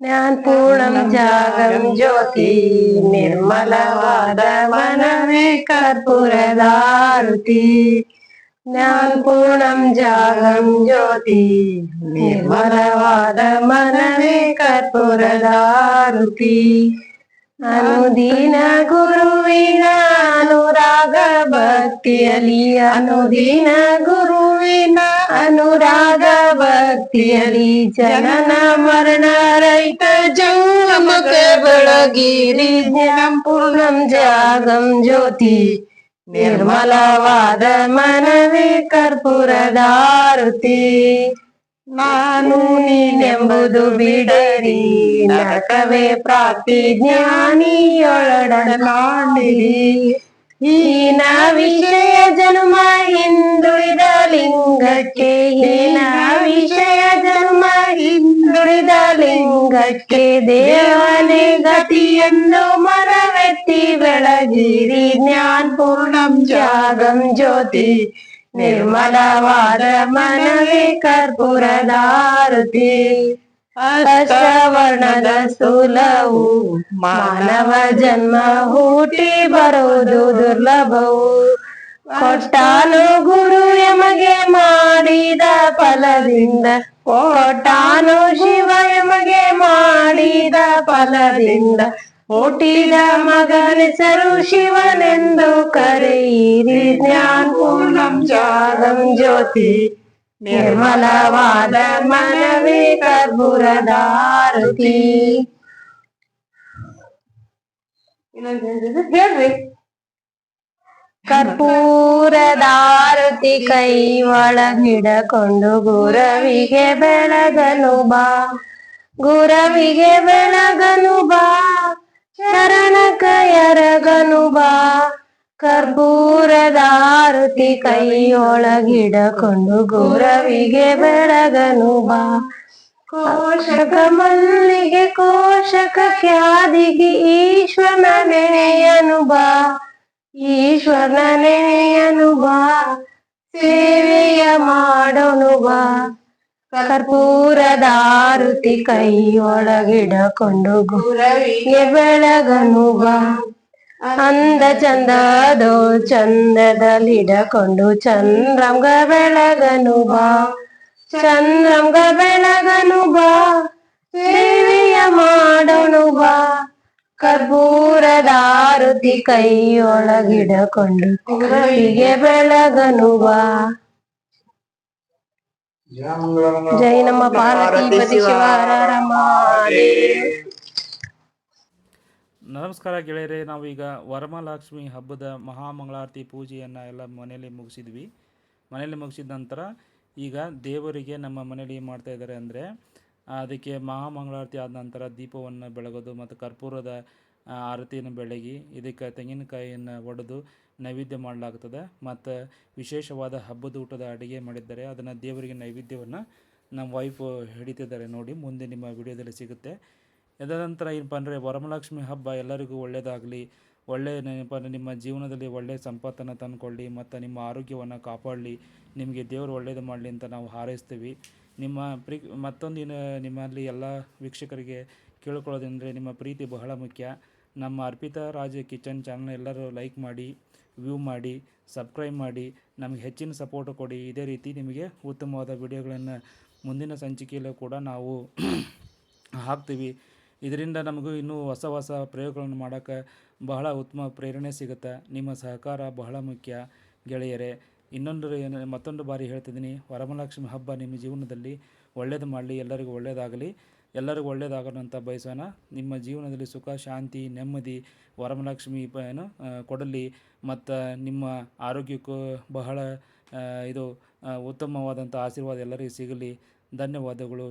ಜ್ಞಾನಪೂರ್ಣಂ ಜಾಗಂ ಜ್ಯೋತಿ ನಿರ್ಮಲವಾದ ಮನವೇ ಕರ್ಪೂರದಾರುತಿ ಜ್ಞಾನಪೂರ್ಣಂ ಜಾಗಂ ಜ್ಯೋತಿ ನಿರ್ಮಲವಾದ ಮನವೇ ಕರ್ಪೂರದಾರುತಿ ಅನುದಿನ ಗುರುವಿನ ಅನುರಾಗ ಭಕ್ತಿಯಲಿ ಅನುದಿನ ಗುರುವಿನ ಅನುರಾಗ ಭಕ್ತಿಯಲಿ ಜನನ ಮರಣ ರೈತ ಜಂಗಮಕ ಬೆಳಗಿರಿ ಜನಂ ಪೂರ್ಣಂ ಜಾಗಂ ಜ್ಯೋತಿ, ನಿರ್ಮಲವಾದ ಮನವೇ ಕರ್ಪೂರದಾರುತಿ ನಾನು ನೀನೆಂಬುದು ಬಿಡರಿ ನರಕವೇ ಪ್ರಾಪ್ತಿ ಜ್ಞಾನಿಯೊಳಡನಾಡಿರಿ ಹೀನ ವಿಷಯ ಜನ್ಮ ಹಿಂದುಳಿದ ಲಿಂಗಕ್ಕೆ ಹೀನ ವಿಷಯ ಜನ್ಮ ಹಿಂದುಳಿದ ಲಿಂಗಕ್ಕೆ ದೇವನೇ ಗತಿಯೆಂದು ಮನವೆತ್ತಿ ಬೆಳಗಿರಿ ಜ್ಞಾನ ಪೂರ್ಣಂ ಜಾಗಂ ಜ್ಯೋತಿ ನಿರ್ಮಲವಾದ ಮನವಿ ಕರ್ಪೂರದಾರುತಿ ಅಷ್ಟವರ್ಣದ ಸ್ಥೂಲವು ಮಾನವ ಜನ್ಮ ಹುಟ್ಟಿ ಬರುವುದು ದುರ್ಲಭವು. ಕೊಟ್ಟಾನು ಗುರು ಎಮಗೆ ಮಾಡಿದ ಫಲದಿಂದ, ಕೊಟ್ಟಾನು ಶಿವ ಎಮಗೆ ಮಾಡಿದ ಫಲದಿಂದ ಹುಟ್ಟಿದ ಮಗನೆಸರು ಶಿವನೆಂದು ಕರೆಯಿರಿ. ಜ್ಞಾನ ಪೂರ್ಣಂ ಜಾಗಂ ಜ್ಯೋತಿ. ನಿರ್ಮಲವಾದ ಮನವೇ ಕರ್ಪುರದಾರತಿ ಹೇಳ್ರಿ. ಕರ್ಪೂರದಾರತಿ ಕೈ ಒಳಗಿಡಕೊಂಡು ಗುರವಿಗೆ ಬೆಳಗನು ಬಾ. ಗುರವಿಗೆ ಬೆಳಗನು ಬಾ. ಶರಣಕ ಎರಗನು ಬಾ ಕರ್ಪೂರದಾರುತಿ ಕೈಯೊಳಗಿಡಕೊಂಡು ಗುರವಿಗೆ ಬೆಳಗನು ಬಾ. ಕೋಶಕ ಮಲ್ಲಿಗೆ, ಕೋಶಕ ಖ್ಯಾದಿಗೆ ಈಶ್ವರನೆಯನು ಬಾ. ಈಶ್ವರನೆಯನು ಬಾ. ಸೇವೆಯ ಮಾಡೋನು ಬಾ. ಕರ್ಪೂರದಾರುತಿ ಕೈಯೊಳಗಿಡಕೊಂಡು ಗುರವಿಗೆ ಬೆಳಗನು ಅಂದ ಚಂದದೋ ಚಂದದಲ್ಲಿಡಕೊಂಡು ಚಂದ್ರಂಗ ಬೆಳಗನು ಬಾ ಚಂದ್ರಂಗ ಬೆಳಗನು ಬಾ ಸೇವೆಯ ಮಾಡೋನು ಬಾ ಕರ್ಪೂರದಾರುತಿ ಕೈಯೊಳಗಿಡಕೊಂಡು ಗುರವಿಗೆ ಬೆಳಗನು ಬಾ ಜೈ ನಮ್ಮ ಪಾರ್ವತಿ ನಮಸ್ಕಾರ ಗೆಳೆಯರೆ ನಾವೀಗ ವರಮಹಾಲಕ್ಷ್ಮಿ ಹಬ್ಬದ ಮಹಾಮಂಗಳಾರತಿ ಪೂಜೆಯನ್ನು ಎಲ್ಲ ಮನೆಯಲ್ಲಿ ಮುಗಿಸಿದ್ವಿ. ಮನೆಯಲ್ಲಿ ಮುಗಿಸಿದ ನಂತರ ಈಗ ದೇವರಿಗೆ ನಮ್ಮ ಮನೆಯಲ್ಲಿ ಏನು ಮಾಡ್ತಾ ಇದ್ದಾರೆ ಅಂದರೆ ಅದಕ್ಕೆ ಮಹಾಮಂಗಳಾರತಿ ಆದ ನಂತರ ದೀಪವನ್ನು ಬೆಳಗೋದು ಮತ್ತು ಕರ್ಪೂರದ ಆರತಿಯನ್ನು ಬೆಳಗಿ ಇದಕ್ಕೆ ತೆಂಗಿನಕಾಯಿಯನ್ನು ಒಡೆದು ನೈವೇದ್ಯ ಮಾಡಲಾಗುತ್ತದೆ ಮತ್ತು ವಿಶೇಷವಾದ ಹಬ್ಬದ ಊಟದ ಅಡುಗೆ ಮಾಡಿದ್ದಾರೆ. ಅದನ್ನು ದೇವರಿಗೆ ನೈವೇದ್ಯವನ್ನು ನಮ್ಮ ವೈಫ್ ಹಿಡಿತಿದ್ದಾರೆ ನೋಡಿ, ಮುಂದೆ ನಿಮ್ಮ ವಿಡಿಯೋದಲ್ಲಿ ಸಿಗುತ್ತೆ. ಇದರ ನಂತರ ಏನಪ್ಪ ಅಂದರೆ, ವರಮಹಾಲಕ್ಷ್ಮಿ ಹಬ್ಬ ಎಲ್ಲರಿಗೂ ಒಳ್ಳೆಯದಾಗಲಿ ಒಳ್ಳೆಯ ನೆನಪ ಅಂದರೆ, ನಿಮ್ಮ ಜೀವನದಲ್ಲಿ ಒಳ್ಳೆಯ ಸಂಪತ್ತನ್ನು ತಂದುಕೊಳ್ಳಿ, ಮತ್ತು ನಿಮ್ಮ ಆರೋಗ್ಯವನ್ನು ಕಾಪಾಡಲಿ, ನಿಮಗೆ ದೇವರು ಒಳ್ಳೆಯದು ಮಾಡಲಿ ಅಂತ ನಾವು ಹಾರೈಸ್ತೀವಿ. ನಿಮ್ಮ ಪ್ರೀ ಮತ್ತೊಂದು ನಿಮ್ಮಲ್ಲಿ ಎಲ್ಲ ವೀಕ್ಷಕರಿಗೆ ಕೇಳ್ಕೊಳ್ಳೋದಂದರೆ ನಿಮ್ಮ ಪ್ರೀತಿ ಬಹಳ ಮುಖ್ಯ. ನಮ್ಮ ಅರ್ಪಿತಾ ರಾಜ ಕಿಚನ್ ಚಾನಲ್ ಎಲ್ಲರೂ ಲೈಕ್ ಮಾಡಿ, ವ್ಯೂ ಮಾಡಿ, ಸಬ್ಸ್ಕ್ರೈಬ್ ಮಾಡಿ, ನಮಗೆ ಹೆಚ್ಚಿನ ಸಪೋರ್ಟ್ ಕೊಡಿ. ಇದೇ ರೀತಿ ನಿಮಗೆ ಉತ್ತಮವಾದ ವಿಡಿಯೋಗಳನ್ನು ಮುಂದಿನ ಸಂಚಿಕೆಯಲ್ಲೂ ಕೂಡ ನಾವು ಹಾಕ್ತೀವಿ. ಇದರಿಂದ ನಮಗೂ ಇನ್ನೂ ಹೊಸ ಹೊಸ ಪ್ರಯೋಗಗಳನ್ನು ಮಾಡೋಕ್ಕೆ ಬಹಳ ಉತ್ತಮ ಪ್ರೇರಣೆ ಸಿಗುತ್ತೆ. ನಿಮ್ಮ ಸಹಕಾರ ಬಹಳ ಮುಖ್ಯ ಗೆಳೆಯರೇ. ಇನ್ನೊಂದು ಏನು, ಮತ್ತೊಂದು ಬಾರಿ ಹೇಳ್ತಿದ್ದೀನಿ. ವರಮಹಾಲಕ್ಷ್ಮಿ ಹಬ್ಬ ನಿಮ್ಮ ಜೀವನದಲ್ಲಿ ಒಳ್ಳೇದು ಮಾಡಲಿ, ಎಲ್ಲರಿಗೂ ಒಳ್ಳೆಯದಾಗಲಿ ಎಲ್ಲರಿಗೂ ಒಳ್ಳೆಯದಾಗೋಣ ಅಂತ ಬಯಸೋಣ. ನಿಮ್ಮ ಜೀವನದಲ್ಲಿ ಸುಖ, ಶಾಂತಿ, ನೆಮ್ಮದಿ ವರಮಲಕ್ಷ್ಮಿ ಪ ಏನು ಕೊಡಲಿ. ಮತ್ತು ನಿಮ್ಮ ಆರೋಗ್ಯಕ್ಕೂ ಬಹಳ ಇದು ಉತ್ತಮವಾದಂಥ ಆಶೀರ್ವಾದ ಎಲ್ಲರಿಗೂ ಸಿಗಲಿ. ಧನ್ಯವಾದಗಳು.